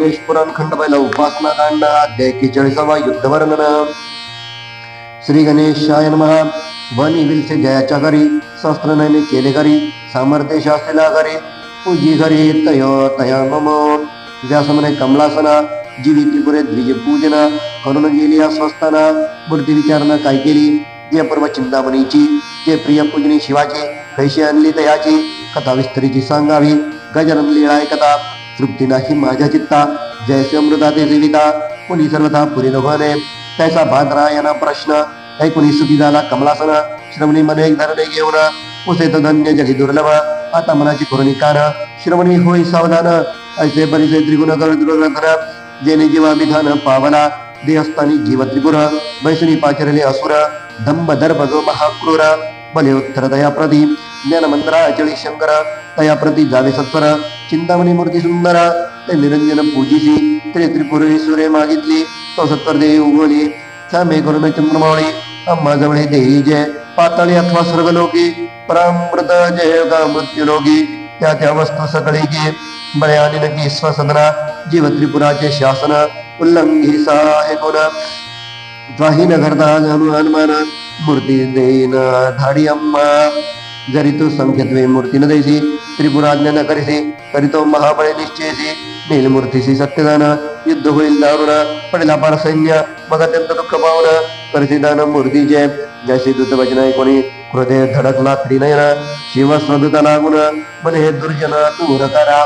गणेश पुराण खंड पहिला उपासना कांड अध्याय केचाळीसावा युद्ध वर्णन श्री गणेशाय नमः. वन इविलचे जयाच्या घरी सहस्त्रनयने केले घरी सामर्थ्य शास्त्रीला घरी पूजी घरी तय तया मम. व्यासमने कमलासना जीवी त्रिपुरे द्विज पूजना करून गेली अस्वस्थाना मूर्ती विचारणा काय केली? जे पर्व चिंतामणीची जे प्रिय पूजनी शिवाची कैशी आणली तयाची कथा विस्तरीची सांगावी गजानन लिळाय कथा तृप्ती नाही माझ्या चित्ता. जयसे अमृता ते जीविता. कुणी सर्वथा पुरी दोघाने त्याचा भाद्रायना प्रश्न. ऐकुनी सुखी झाला कमलासन. श्रवणी मने एक धरणे घेऊन. उसे तो धन्य जगी दुर्लभ. आता मनाची करुणी कान श्रवणी होई सावधान. ऐसे परिसे त्रिगुण कर जेने जीवा विधान पावला. देहस्थानी जीव त्रिपुर. बैसुनी पाचरले असुर. दंभ दर्भ जो महाक्रूर. बले उत्तर दया प्रदीप. ज्ञान मंत्रा अचळी शंकर. तया प्रति जावे सत्वर चिंतामणी मूर्ती सुंदर ते निरंजन पूजिसी त्रि त्रिपुरेश्वरे मागितली तो सत्वर देवी उगवली सामे करून चंद्रमावळी अम्मा जवळे देई जय पाताळी अथवा स्वर्गलोकी परामृत जय का मृत्यूलोकी त्या त्या वस्तू सकळी की बळ्याने नकी स्वसदना जीव त्रिपुराचे शासन उल्लंघी सहाय गुण त्वाही न करता हनुमान मूर्ती देईन धाडी अम्मा जरी तू संख्यत्वे मूर्ती न देसी त्रिपुराज्ञ न करीसी तरी तो महाबळे निश्चयसी नील सत्यदान युद्ध होईल दारुण पडला पार सैन्य मग अत्यंत दुःख पावन करिसी दान मूर्तीचे जशी दूत वचन कोणी हृदय धडकला खडी नयन शिव स्वदूत लागून मने हे दुर्जन दूर करा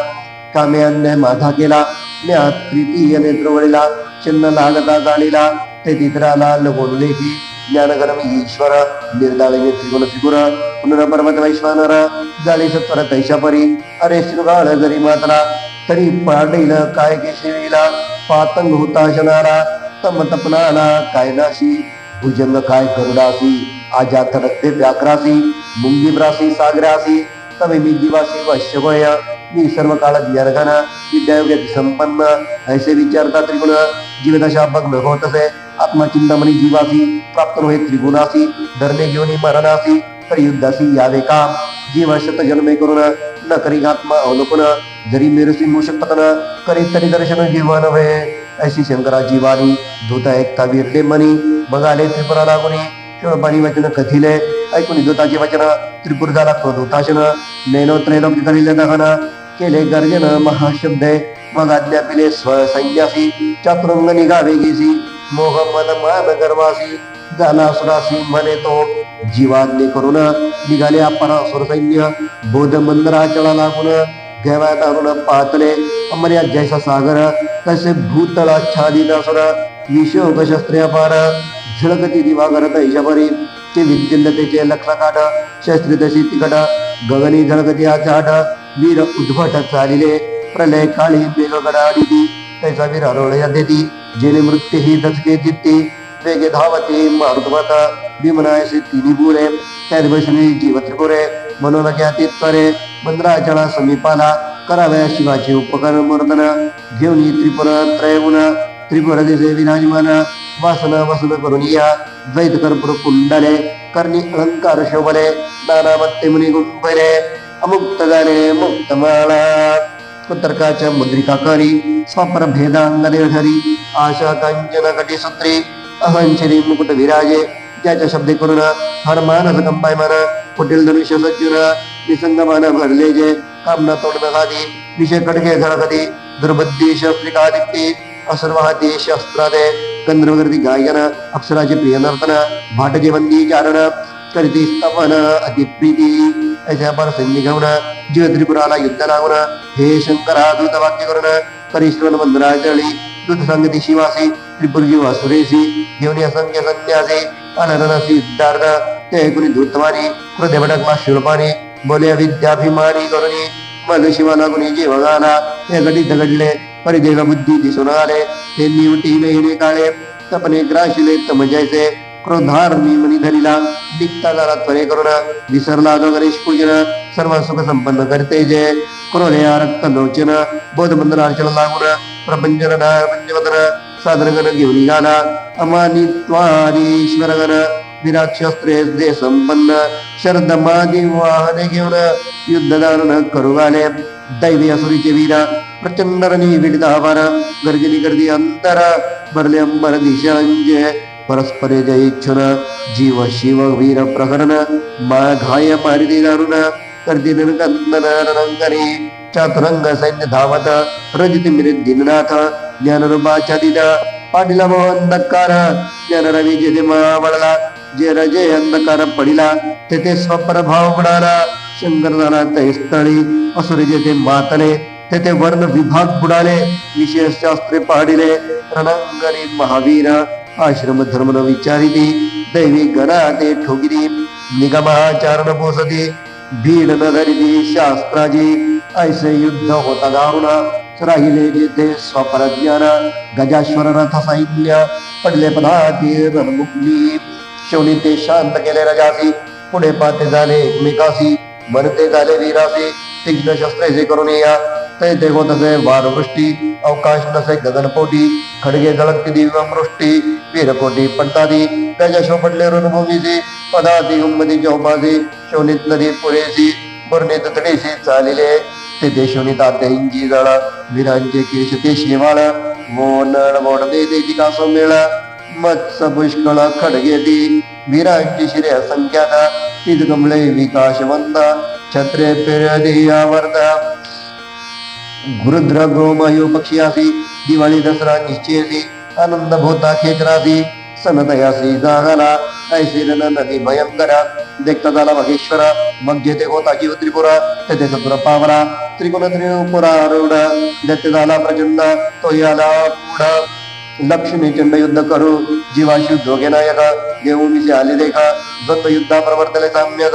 कामे अन्याय माझा केला म्या तृतीय नेत्र वळीला छिन्न लागता जाळीला ते तित्राला लगोन लेखी ज्ञानगरम ईश्वर निर्दाळी त्रिगुण त्रिपुर पुनर्पर्वत वैश्वानर जाळी सत्वर तैशा परी अरे शृगाळ जरी मात्रा तरी पाडील काय केशवीला पातंग हुताशनाला तम तपनाला काय नाशी? भुजंग काय करुडासी आजा थडकते व्याघ्रासी मुंगी ब्रासी सागरासी तवे मी जीवासी वश्यवय मी सर्व काळ ज्ञानघन विद्यायोग्य संपन्न ऐसे विचारता त्रिगुण जीवदशा भग्न होत असे आत्मचिंतामणी जीवासी प्राप्त होय त्रिगुणासी धरणे घेऊन मरणासी तर युद्धासी यावे काम। जीव शत जन्मे करून न करी आत्मा अवलोकन जरी मेरुसी मूषक पतन करी तरी दर्शन जीवन भय ऐशी शंकरा जीवानी धूत ऐकता विरले मनी बघाले त्रिपुरा लागुनी शिवपाणी वचन कथिले ऐकून दूताचे वचन त्रिपुर झाला क्रोधोताशन नैनो त्रैलोक्य करिले दहन केले गर्जन महाशब्दे. मग आज्ञा पिले स्व संन्यासी चतुरंग निघावे गेसी. मोह मद मान गर्वासी झाला सुरासी म्हणे तो. जीवाज्ञे करून निघाले अपरा सुरसैन्य बोध मंदराचळा लागून घेवा तारुण पातले. अमर्या जैसा सागर तसे भूतळाच्छादित असुर. विशोक शस्त्रे अपार. झळकती दिवागर तैशपरी ते विद्युल्लतेचे लक्ष काढ शस्त्री तशी तिकट गगनी झळकती आचाट. वीर उद्भट चालिले प्रलय काळी मेघ तैसा वीर हरोळया देती जेने मृत्यू ही दचके जित्ती वेगे धावते मारुतमाता. भीमनायसे तिन्ही बुरे त्यात बसणे जीव त्रिपुरे. मनोलक्या तित्वरे मंद्राचळा समीपाला. कराव्या शिवाचे उपकरण मर्दन. घेऊन त्रिपुर त्रयगुण त्रिपुर दिसे विराजमान वासन वसन करून या. द्वैत कर्पूर कुंडले. कर्णी अलंकार शोभले. नानामत्ते मुनी गुंफले. अमुक्त मुक्तमाणा मुक्त माळा कुतर्काच्या मुद्रिकाकारी स्वपर भेदांग निर्धरी आशा कांचन कटी सूत्री अहंशरी मुकुट विराजे त्याच्या शब्दे करून हरमानस कंपायमान कुटील धनुष्य सज्जुन निसंगमान भरले जे कामना तोडण गादी विषय कडके झळकती दुर्बुद्धी शस्त्रिकादित्ती असर्वाहती शस्त्रादे गंधर्वगर्दी गायन अप्सराचे प्रिय नर्तन भाटजे वंदी चारण करीती स्तवन अतिप्रीती ऐसे अपार घेऊन जीव त्रिपुराला युद्ध लावून हे शंकरा दूत वाक्य करून परिश्रम मंदिराचळी दूत संगती शिवासी त्रिपुरजी वासुरेशी सुरेसी घेऊन असंख्य संन्यासी अनरनसी युद्धार्थ ते ऐकून धूतवानी क्रोधे भटकला शूरपानी बोले विद्याभिमानी करुणी मग शिवा लागुनी जीव गाला हे घडीत घडले परिदेह बुद्धी दिसून आले ते निवटी नयने काळे तपने ग्राशिले तम जैसे क्रोधार मी मनी धरिला निघता झाला त्वरे करुण विसरला जो गणेश पूजन सर्व सुख संपन्न करते जे क्रोधे रक्त लोचन बोध मंदर अर्चन लागून प्रपंचन पंचवदन साधन गण घेऊन निघाला अमानित्वादीश्वर गण विराट शस्त्रे दे संपन्न शरदमादी वाहने घेऊन युद्धदान करू आले दैवी असुरीचे वीरा प्रचंड रणी विडित आभार गर्जनी गर्दी अंतर भरले अंबर दिशांजे परस्परे जय इच्छुन जीव शिव वीर प्रकरण मा घाय मारिती दारुण कर्दिन कंदन रणंगरी चातुरंग सैन्य धावत रजित मिरित दिननाथ ज्ञानरूपाच्या दिदा पाटीला भाऊ अंधकार ज्ञान रवी जेथे मावळला जे रजे अंधकार पडिला तेथे स्वप्रभाव बुडाला शंकर झाला ते स्थळी असुरी जेथे मातले तेथे वर्ण विभाग बुडाले विशेष शास्त्रे पाडिले रणंगरी महावीर आश्रम धर्म न विचारिती दैवी गणा ते ठोगिरी निगमाचारण पोसती भीड न धरिती शास्त्राजी ऐसे युद्ध होता दारुण राहिले जेथे स्वपरज्ञान गजाश्वर रथ सैन्य पडले पदाती रणमुखली शेवटी ते शांत केले रजासी पुढे पाते झाले एकमेकासी मरते झाले वीरासी तीक्ष्ण शस्त्रेचे करून या ते ते होत असे वारवृष्टी अवकाश नसे गगनपोटी खडगे झळकती दिव्यमृष्टी वीरकोटी पडतादी त्याच्या शोपटले रणभूमीसी पदाती उम्मती चौपासी शोणित नदी पुरेसी वर्णित तडेसी चालिले. ते देशोनी तात्या जळ वीरांचे केश ते शेवाळ मोनड मोडते ते कासो मेळ. मत्स पुष्कळ खडगे ती वीरांची श्री असंख्यात तीच गमले विकासवंत छत्रे पेरदेयावर्त. गुरुद्र गोमयो पक्षियासी दिवाळी दसरा निश्चयसी आनंद भोता खेचरासी सनदयासी जागाला ऐशिरन नदी भयंकरा देखता झाला महेश्वरा मग जेथे होता जीव त्रिपुरा तेथे सत्र पावरा त्रिकोण त्रिपुरा आरूढ जेथे झाला प्रचंड तो याला पुढ. लक्ष्मी चंड युद्ध करू जीवाशी दोघे नायक घेऊन विषय आले देखा द्वंद्व युद्धा प्रवर्तले साम्यक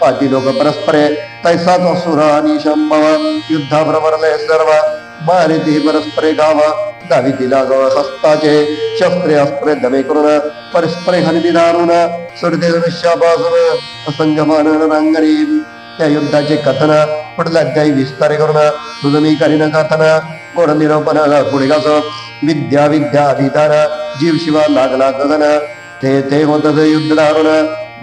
पाठी लोक परस्परे तैसाच असुर आणि शंभव युद्धा प्रवर्तले सर्व. मारिती परस्परे गाव दावितीला जवळ हस्ताचे शस्त्रे अस्त्रे दमे करून परस्परे खनिती दारुण सुरते दृश्यापासून असंगमान रांगणी त्या युद्धाचे कथन पुढल्या अध्यायी विस्तारे करून सुजमी करीन कथन गोड निरोपण पुढे गास विद्या विद्या अभिधान जीव शिवा लागला गगन ते ते होत युद्ध दारुण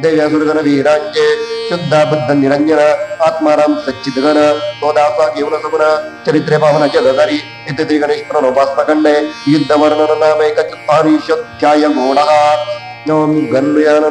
देव्या सुरगण वीरांचे शुद्ध निरंजन आत्माराम सच्चित गण तो दासा घेऊन सगुण चरित्रे पावन जगदारी इथे श्री गणेश प्रणोपासनाकडे युद्ध वर्णन नाम एक चत्वारिशोध्याय घोडा गणयान